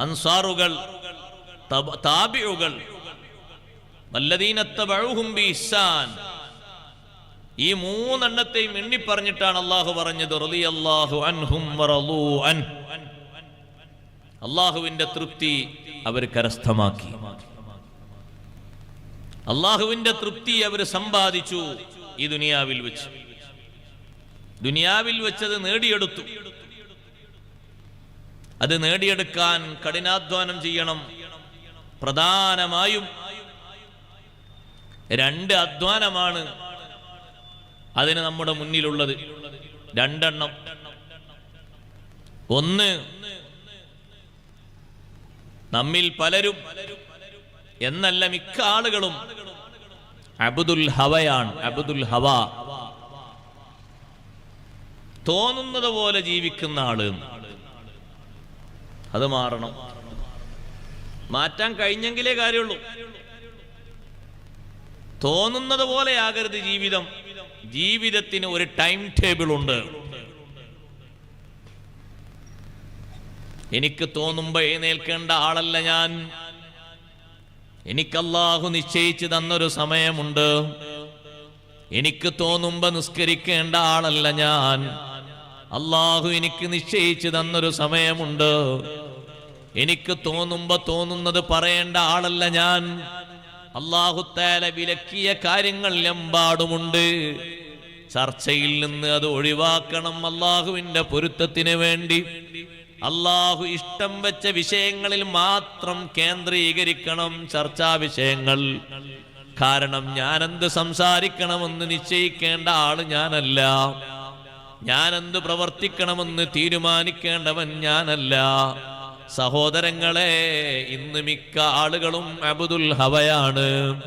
അൻസാറുകൾ തബ- താബിഉകൾ വല്ലദീനത്തബഉഹും ബിഇഹ്സാൻ. ഈ മൂന്നെണ്ണത്തെയും എണ്ണി പറഞ്ഞിട്ടാണ് അള്ളാഹു പറഞ്ഞത് അള്ളാഹുവിന്റെ തൃപ്തി അവർ കരസ്ഥമാക്കി. അള്ളാഹുവിന്റെ തൃപ്തി അവർ സമ്പാദിച്ചു ഈ ദുനിയാവിൽ വെച്ച്. ദുനിയാവിൽ വെച്ചത് നേടിയെടുത്തു. അത് നേടിയെടുക്കാൻ കഠിനാധ്വാനം ചെയ്യണം. പ്രധാനമായും രണ്ട് അധ്വാനമാണ് അതിന് നമ്മുടെ മുന്നിലുള്ളത്. രണ്ടെണ്ണം. ഒന്ന് നമ്മിൽ പലരും എന്നല്ല മിക്ക ആളുകളും അബുദുൽ ഹവയാണ് അബുദുൽ ഹവ. തോന്നുന്നത് പോലെ ജീവിക്കുന്ന ആൾ അത് മാറണം. മാറ്റാൻ കഴിഞ്ഞെങ്കിലേ കാര്യമുള്ളൂ. തോന്നുന്നത് പോലെയാകരുത് ജീവിതം. ജീവിതത്തിന് ഒരു ടൈം ടേബിൾ ഉണ്ട്. എനിക്ക് തോന്നുമ്പോ എഴുന്നേൽക്കേണ്ട ആളല്ല ഞാൻ. എനിക്കല്ലാഹു നിശ്ചയിച്ചു തന്നൊരു സമയമുണ്ട്. എനിക്ക് തോന്നുമ്പോ നിസ്കരിക്കേണ്ട ആളല്ല ഞാൻ. അള്ളാഹു എനിക്ക് നിശ്ചയിച്ചു തന്നൊരു സമയമുണ്ട്. എനിക്ക് തോന്നുമ്പോ തോന്നുന്നത് പറയേണ്ട ആളല്ല ഞാൻ. അള്ളാഹുത്താല വിലക്കിയ കാര്യങ്ങൾ എമ്പാടുമുണ്ട്. ചർച്ചയിൽ നിന്ന് അത് ഒഴിവാക്കണം അള്ളാഹുവിന്റെ പൊരുത്തത്തിന് വേണ്ടി. അള്ളാഹു ഇഷ്ടം വെച്ച വിഷയങ്ങളിൽ മാത്രം കേന്ദ്രീകരിക്കണം ചർച്ചാ വിഷയങ്ങൾ. കാരണം ഞാനെന്ത് സംസാരിക്കണമെന്ന് നിശ്ചയിക്കേണ്ട ആൾ ഞാനല്ല. ഞാനെന്ത് പ്രവർത്തിക്കണമെന്ന് തീരുമാനിക്കേണ്ടവൻ ഞാനല്ല. സഹോദരങ്ങളെ ഇന്ന് മിക്ക ആളുകളും അബുദുൽ ഹവയാണ്.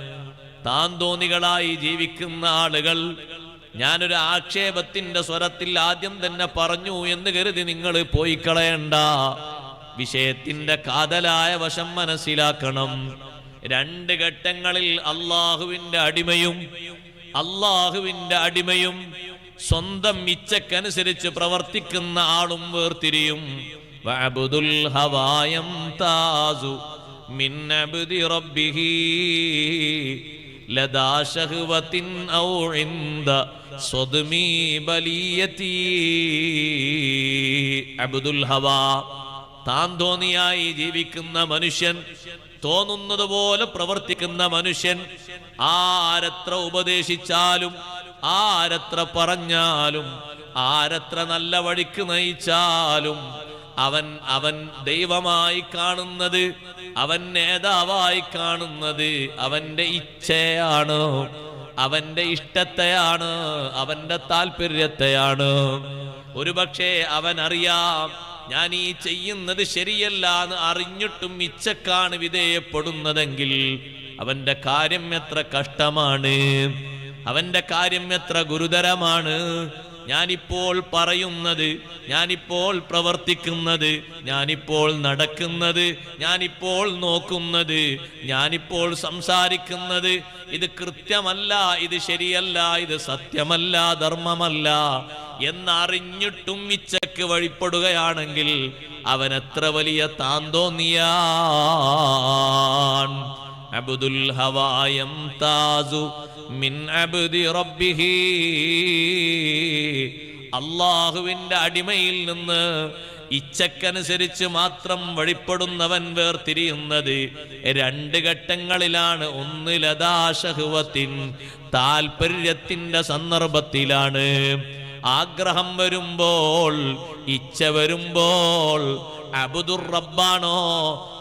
താൻ താന്തോന്നികളായി ജീവിക്കുന്ന ആളുകൾ ഞാനൊരു ആക്ഷേപത്തിന്റെ സ്വരത്തിൽ ആദ്യം തന്നെ പറഞ്ഞു എന്ന് കരുതി നിങ്ങൾ പോയി കളയണ്ട വിഷയത്തിന്റെ കാതലായ വശം മനസ്സിലാക്കണം. രണ്ട് ഘട്ടങ്ങളിൽ അള്ളാഹുവിന്റെ അടിമയും അള്ളാഹുവിന്റെ അടിമയും സ്വന്തം ഇച്ഛക്കനുസരിച്ച് പ്രവർത്തിക്കുന്ന ആളും വേർതിരിയും. ഹവായം താസു റബ്ബിഹി താൻ തോന്നിയായി ജീവിക്കുന്ന മനുഷ്യൻ തോന്നുന്നത് പോലെ പ്രവർത്തിക്കുന്ന മനുഷ്യൻ ആരത്ര ഉപദേശിച്ചാലും ആരത്ര പറഞ്ഞാലും ആരത്ര നല്ല വഴിക്ക് നയിച്ചാലും അവൻ അവൻ ദൈവമായി കാണുന്നത് അവൻ നേതാവായി കാണുന്നത് അവന്റെ ഇച്ഛയാണ് അവന്റെ ഇഷ്ടത്തെയാണ് അവന്റെ താല്പര്യത്തെയാണ് ഒരുപക്ഷെ അവൻ അറിയാം ഞാൻ ഈ ചെയ്യുന്നത് ശരിയല്ല എന്ന് അറിഞ്ഞിട്ടും ഇച്ഛക്കാണ് വിധേയപ്പെടുന്നതെങ്കിൽ അവന്റെ കാര്യം എത്ര കഷ്ടമാണ്. അവന്റെ കാര്യം എത്ര ഗുരുതരമാണ്. ഞാനിപ്പോൾ പറയുന്നത് ഞാനിപ്പോൾ പ്രവർത്തിക്കുന്നത് ഞാനിപ്പോൾ നടക്കുന്നത് ഞാനിപ്പോൾ നോക്കുന്നത് ഞാനിപ്പോൾ സംസാരിക്കുന്നത്. ഇത് കൃത്യമല്ല ഇത് ശരിയല്ല ഇത് സത്യമല്ല ധർമ്മമല്ല എന്നറിഞ്ഞിട്ടും ഇച്ചക്ക് വഴിപ്പെടുകയാണെങ്കിൽ അവൻ എത്ര വലിയ താന്തോന്നിയാൻ. അബുദുൽ ഹവായം താസു മിൻ അബ്ദി റബ്ബിഹി. അള്ളാഹുവിന്റെ അടിമയിൽ നിന്ന് ഇച്ഛക്കനുസരിച്ച് മാത്രം വഴിപ്പെടുന്നവൻ വേർതിരിയുന്നത് രണ്ട് ഘട്ടങ്ങളിലാണ്. ഒന്ന് ലതാശഹുവത്തിൻ താൽപര്യത്തിന്റെ സന്ദർഭത്തിലാണ്. ആഗ്രഹം വരുമ്പോൾ ഇച്ഛ വരുമ്പോൾ അബുദുർ റബ്ബാണോ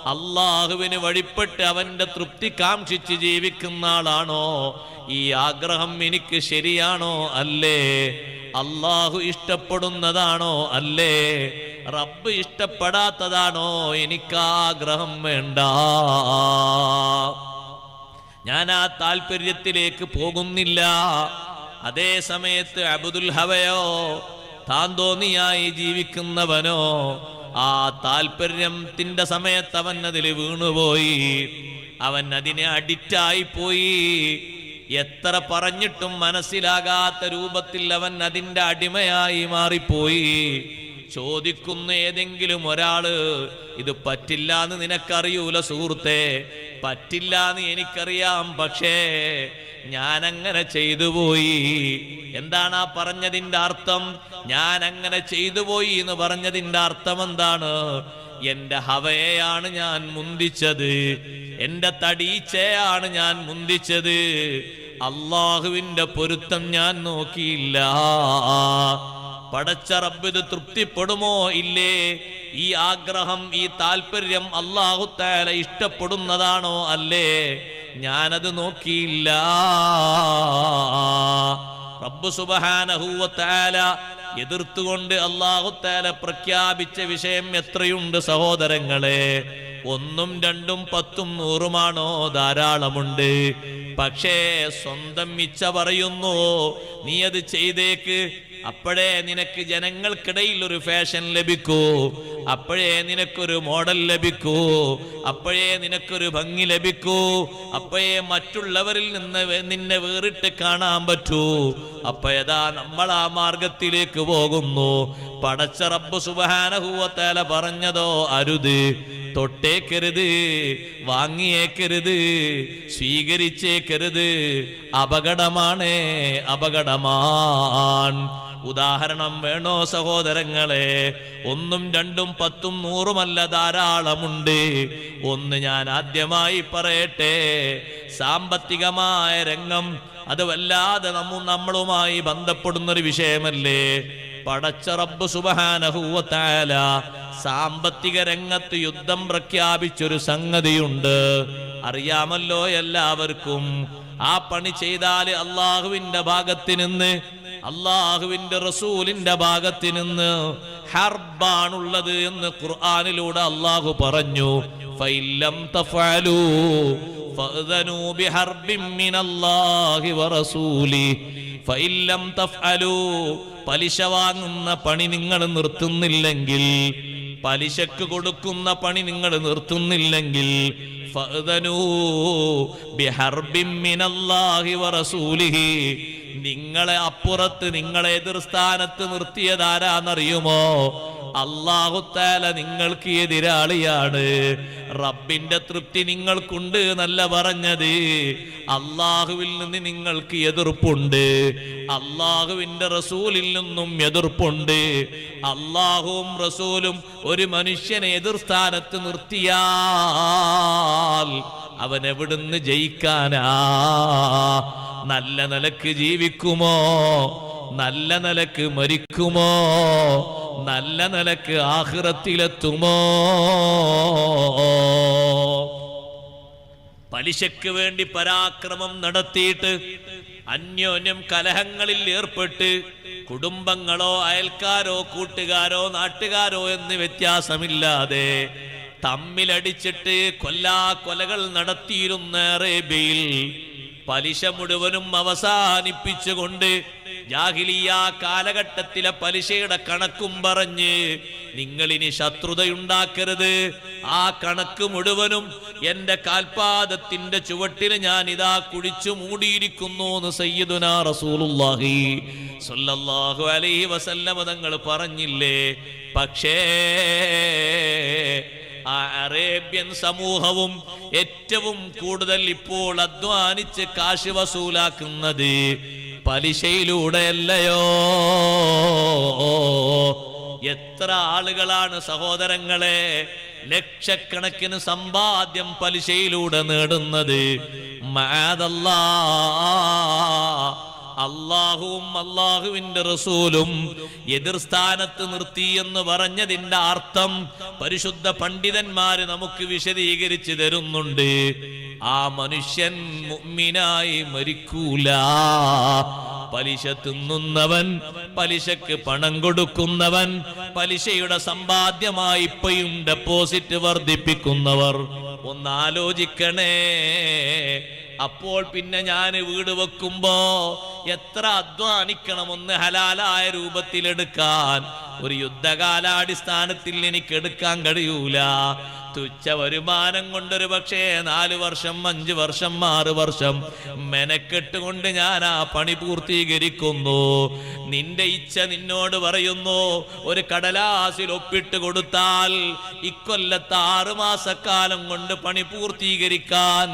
അള്ളാഹുവിന് വഴിപ്പെട്ട് അവന്റെ തൃപ്തി കാംക്ഷിച്ച് ജീവിക്കുന്ന ആളാണോ? ഈ ആഗ്രഹം എനിക്ക് ശരിയാണോ അല്ലേ? അള്ളാഹു ഇഷ്ടപ്പെടുന്നതാണോ അല്ലേ? റബ്ബ് ഇഷ്ടപ്പെടാത്തതാണോ? എനിക്ക് ആഗ്രഹം വേണ്ട. ഞാൻ ആ താല്പര്യത്തിലേക്ക് പോകുന്നില്ല. അതേ സമയത്ത് അബുദുൽ ഹവയോ താന്തോന്നിയായി ജീവിക്കുന്നവനോ ആ താല്പര്യത്തിന്റെ സമയത്ത് അവൻ അതിൽ വീണുപോയി. അവൻ അതിനെ അഡിക്റ്റായി പോയി എത്ര പറഞ്ഞിട്ടും മനസ്സിലാകാത്ത രൂപത്തിൽ അവൻ അതിന്റെ അടിമയായി മാറിപ്പോയി. ചോദിക്കുന്ന ഏതെങ്കിലും ഒരാൾ ഇത് പറ്റില്ല എന്ന് നിനക്കറിയൂല സുഹൃത്തെ? പറ്റില്ല എന്ന് എനിക്കറിയാം പക്ഷേ ഞാൻ അങ്ങനെ ചെയ്തു പോയി. എന്താണ് ആ പറഞ്ഞതിന്റെ അർത്ഥം? ഞാൻ അങ്ങനെ ചെയ്തു പോയി എന്ന് പറഞ്ഞതിന്റെ അർത്ഥം എന്താണ്? എന്റെ ഹവയെയാണ് ഞാൻ മുന്തിച്ചത്. എന്റെ തടീച്ചയാണ് ഞാൻ മുന്തിച്ചത്. അള്ളാഹുവിന്റെ പൊരുത്തം ഞാൻ നോക്കിയില്ല. പടച്ച റബ്ബ് ഇത് തൃപ്തിപ്പെടുമോ? ഇല്ലേ? ഈ ആഗ്രഹം ഈ താല്പര്യം അള്ളാഹു താല ഇഷ്ടപ്പെടുന്നതാണോ? അല്ലേ? ഞാനത് നോക്കിയില്ല. റബ്ബ് സുബഹാനഹുവ താല എതിർത്തുകൊണ്ട് അള്ളാഹുത്താല പ്രഖ്യാപിച്ച വിഷയം എത്രയുണ്ട് സഹോദരങ്ങളെ? ഒന്നും രണ്ടും പത്തും നൂറുമാണോ? ധാരാളമുണ്ട്. പക്ഷേ സ്വന്തം ഇച്ഛ പറയുന്നു നീ അത് ചെയ്തേക്ക്. അപ്പോഴേ നിനക്ക് ജനങ്ങൾക്കിടയിൽ ഒരു ഫാഷൻ ലഭിക്കൂ. അപ്പോഴേ നിനക്കൊരു മോഡൽ ലഭിക്കൂ. അപ്പോഴേ നിനക്കൊരു ഭംഗി ലഭിക്കൂ. അപ്പോഴേ മറ്റുള്ളവരിൽ നിന്ന് നിന്നെ വേറിട്ട് കാണാൻ പറ്റൂ. അപ്പോഴതാ നമ്മൾ ആ മാർഗത്തിലേക്ക് പോകുന്നു. പടച്ച റബ്ബ് സുബാനഹൂവത്തേല പറഞ്ഞതോ അരുത്. തൊട്ടേക്കരുത് വാങ്ങിയേക്കരുത് സ്വീകരിച്ചേക്കരുത്. അപകടമാണ് അപകടമാണ് ഉദാഹരണം വേണോ സഹോദരങ്ങളെ? ഒന്നും രണ്ടും പത്തും നൂറുമല്ല ധാരാളമുണ്ട്. ഒന്ന് ഞാൻ ആദ്യമായി പറയട്ടെ. സാമ്പത്തികമായ രംഗം അത് വല്ലാതെ നമ്മ നമ്മളുമായി ബന്ധപ്പെടുന്നൊരു വിഷയമല്ലേ? പടച്ച റബ്ബ് സുബഹാനഹൂവത്താല സാമ്പത്തിക രംഗത്ത് യുദ്ധം പ്രഖ്യാപിച്ചൊരു സംഗതിയുണ്ട്. അറിയാമല്ലോ എല്ലാവർക്കും. ആ പണി ചെയ്താൽ അള്ളാഹുവിന്റെ ഭാഗത്ത് നിന്ന് അള്ളാഹുവിന്റെ റസൂലിന്റെ ഭാഗത്ത് നിന്ന് ഹർബാണുള്ളത് എന്ന് ഖുർആാനിലൂടെ അള്ളാഹു പറഞ്ഞു. പലിശ വാങ്ങുന്ന പണി നിങ്ങൾ നിർത്തുന്നില്ലെങ്കിൽ പലിശക്ക് കൊടുക്കുന്ന പണി നിങ്ങൾ നിർത്തുന്നില്ലെങ്കിൽ ഫഅ്ദനൂ ബിഹർബിൻ മിനല്ലാഹി വറസൂലിഹി. നിങ്ങളെ അപ്പുറത്ത് നിങ്ങളെ എതിർ സ്ഥാനത്ത് നിർത്തിയതാരാന്നറിയുമോ? അള്ളാഹുത്താല നിങ്ങൾക്ക് എതിരാളിയാണ്. റബ്ബിന്റെ തൃപ്തി നിങ്ങൾക്കുണ്ട് എന്നല്ല പറഞ്ഞത്. അള്ളാഹുവിൽ നിന്ന് നിങ്ങൾക്ക് എതിർപ്പുണ്ട്. അള്ളാഹുവിന്റെ റസൂലിൽ നിന്നും എതിർപ്പുണ്ട്. അള്ളാഹുവും റസൂലും ഒരു മനുഷ്യനെ എതിർ സ്ഥാനത്ത് നിർത്തിയാൽ അവൻ എവിടുന്ന് ജയിക്കാനാ? നല്ല നിലയ്ക്ക് ജീവിക്കുമോ? നല്ല നിലയ്ക്ക് മരിക്കുമോ? നല്ല നിലയ്ക്ക് ആഹ്റത്തിലെത്തുമോ? പലിശയ്ക്ക് വേണ്ടി പരാക്രമം നടത്തിയിട്ട് അന്യോന്യം കലഹങ്ങളിൽ ഏർപ്പെട്ട് കുടുംബങ്ങളോ അയൽക്കാരോ കൂട്ടുകാരോ നാട്ടുകാരോ എന്ന് വ്യത്യാസമില്ലാതെ തമ്മിലടിച്ചിട്ട് കൊല്ലാ കൊലകൾ നടത്തിയിരുന്ന അറേബ്യയിൽ പലിശ മുഴുവനും അവസാനിപ്പിച്ചുകൊണ്ട് ജാഹിലിയ കാലഘട്ടത്തിലെ പലിശയുടെ കണക്കും പറഞ്ഞ് നിങ്ങളിനി ശത്രുതയുണ്ടാക്കരുത്. ആ കണക്ക് മുഴുവനും എന്റെ കാൽപാദത്തിന്റെ ചുവട്ടിന് ഞാൻ ഇതാ കുഴിച്ചു മൂടിയിരിക്കുന്നു എന്ന് സയ്യിദുനാ റസൂലുള്ളാഹി സ്വല്ലല്ലാഹു അലൈഹി വസല്ലമ തങ്ങൾ പറഞ്ഞില്ലേ? പക്ഷേ ആ അറേബ്യൻ സമൂഹവും ഏറ്റവും കൂടുതൽ ഇപ്പോൾ അധ്വാനിച്ച് കാശ് വസൂലാക്കുന്നത് പലിശയിലൂടെയല്ലയോ? എത്ര ആളുകളാണ് സഹോദരങ്ങളെ ലക്ഷക്കണക്കിന് സമ്പാദ്യം പലിശയിലൂടെ നേടുന്നത്? മാതല്ലാ അള്ളാഹുവും അള്ളാഹുവിന്റെ റസൂലും എതിർസ്ഥാനത്ത് നിർത്തി എന്ന് പറഞ്ഞതിന്റെ അർത്ഥം പരിശുദ്ധ പണ്ഡിതന്മാര് നമുക്ക് വിശദീകരിച്ചു തരുന്നുണ്ട്. ആ മനുഷ്യൻ മുമ്മിനായി മരിക്കൂല. പലിശ തിന്നുന്നവൻ പലിശക്ക് പണം കൊടുക്കുന്നവൻ പലിശയുടെ സമ്പാദ്യമായി ഇപ്പയും ഡെപ്പോസിറ്റ് വർദ്ധിപ്പിക്കുന്നവർ. ഒന്നാലോചിക്കണേ അപ്പോൾ പിന്നെ ഞാൻ വീട് വെക്കുമ്പോ എത്ര അധ്വാനിക്കണം ഒന്ന് ഹലാലായ രൂപത്തിലെടുക്കാൻ ഒരു യുദ്ധകാലാടിസ്ഥാനത്തിൽ എനിക്ക് എടുക്കാൻ കഴിയൂല. തുച്ഛ വരുമാനം കൊണ്ടൊരു പക്ഷേ നാല് വർഷം അഞ്ച് വർഷം ആറ് വർഷം മെനക്കെട്ട് കൊണ്ട് ഞാൻ ആ പണി പൂർത്തീകരിക്കുന്നു. നിന്റെ ഇച്ഛ നിന്നോട് പറയുന്നു ഒരു കടലാസിൽ ഒപ്പിട്ട് കൊടുത്താൽ ഇക്കൊല്ലത്തെ ആറ് മാസക്കാലം കൊണ്ട് പണി പൂർത്തീകരിക്കാൻ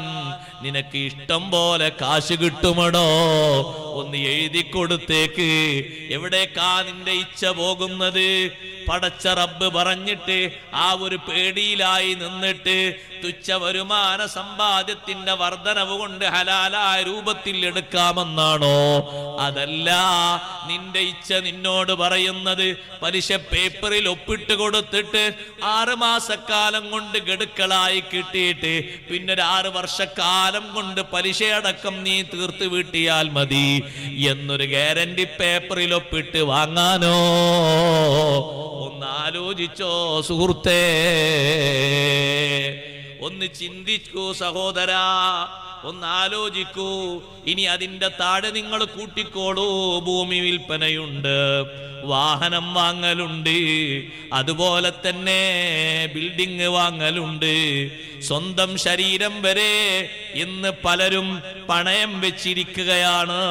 നിനക്ക് ഇഷ്ടം പോലെ കാശ് കിട്ടുമടോ? ഒന്ന് എഴുതി കൊടുത്തേക്ക്. എവിടേക്കാ നിന്റെ ഇച്ഛ പോകുന്നത്? പടച്ച റബ്ബ് പറഞ്ഞിട്ട് ആ ഒരു പേടിയിലായി നിന്നിട്ട് തുച്ഛ വരുമാന സമ്പാദ്യത്തിന്റെ വർധനവ് കൊണ്ട് ഹലാലായ രൂപത്തിൽ എടുക്കാമെന്നാണോ? അതല്ല നിന്റെ ഇച്ഛ നിന്നോട് പറയുന്നത് പലിശ പേപ്പറിൽ ഒപ്പിട്ട് കൊടുത്തിട്ട് ആറ് മാസക്കാലം കൊണ്ട് ഗഡുക്കളായി കിട്ടിയിട്ട് പിന്നെ ആറ് വർഷക്കാലം കൊണ്ട് പലിശയടക്കം നീ തീർത്ത് വീട്ടിയാൽ മതി. എന്നൊരു ഗ്യാരണ്ടി പേപ്പറിൽ ഒപ്പിട്ട് വാങ്ങാനോ? ഒന്ന് ആലോചിച്ചോ സുഹൃത്തേ. ഒന്ന് ചിന്തിക്കൂ സഹോദരാ ഒന്ന് ആലോചിക്കൂ ഇനി അതിന്റെ താഴെ നിങ്ങൾ കൂട്ടിക്കോളൂ. ഭൂമി വിൽപ്പനയുണ്ട് വാഹനം വാങ്ങലുണ്ട് അതുപോലെ തന്നെ ബിൽഡിംഗ് വാങ്ങലുണ്ട്. സ്വന്തം ശരീരം വരെ ഇന്ന് പലരും പണയം വെച്ചിരിക്കുകയാണ്.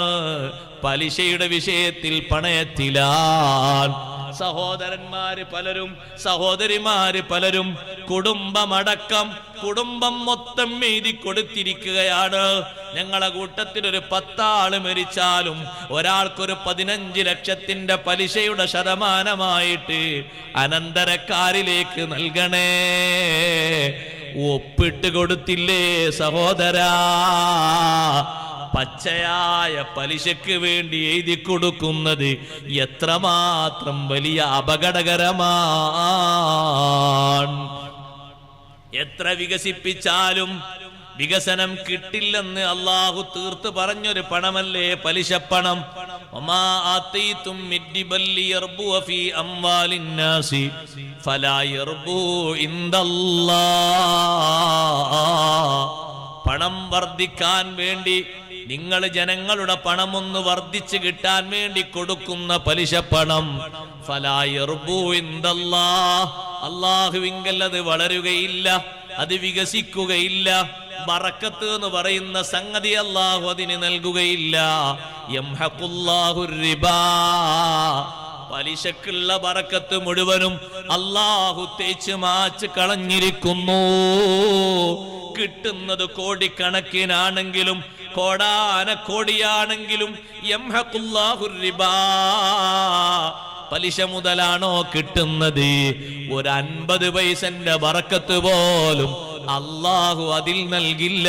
പലിശയുടെ വിഷയത്തിൽ പണയത്തിലാണ് സഹോദരന്മാര് പലരും സഹോദരിമാര് പലരും കുടുംബമടക്കം കുടുംബം മൊത്തം എഴുതി കൊടുത്തിരിക്കുകയാണ്. ഞങ്ങളെ കൂട്ടത്തിൽ ഒരു പത്താൾ മരിച്ചാലും ഒരാൾക്കൊരു പതിനഞ്ച് ലക്ഷത്തിന്റെ പലിശയുടെ ശതമാനമായിട്ട് അനന്തരക്കാരിലേക്ക് നൽകണേ. ഒപ്പിട്ട് കൊടുത്തില്ലേ സഹോദരാ? പച്ചയായ പലിശക്ക് വേണ്ടി എഴുതി കൊടുക്കുന്നത് എത്രമാത്രം വലിയ അപകടകരമാണ്. എത്ര വികസിപ്പിച്ചാലും വികസനം കിട്ടില്ലെന്ന് അള്ളാഹു തീർത്ത് പറഞ്ഞൊരു പണമല്ലേ പലിശപ്പണം പണം വർദ്ധിക്കാൻ വേണ്ടി നിങ്ങൾ ജനങ്ങളുടെ പണം ഒന്ന് വർദ്ധിച്ചു കിട്ടാൻ വേണ്ടി കൊടുക്കുന്ന പലിശ പണം. അള്ളാഹുവിങ്കൽ അത് വളരുകയില്ല അത് വികസിക്കുകയില്ല. ബറക്കത്ത് എന്ന് പറയുന്ന സംഗതി അള്ളാഹു അതിന് നൽകുകയില്ല. പലിശക്കുള്ള ബറക്കത്ത് മുഴുവനും അള്ളാഹു തേച്ച് മാച്ച് കളഞ്ഞിരിക്കുന്നു. കിട്ടുന്നത് കോടിക്കണക്കിനാണെങ്കിലും കോടാന കോടിയാണെങ്കിലും പലിശ മുതലാണോ കിട്ടുന്നത്? ഒരു അൻപത് പൈസന്റെ വറക്കത്ത് പോലും അള്ളാഹു അതിൽ നൽകില്ല.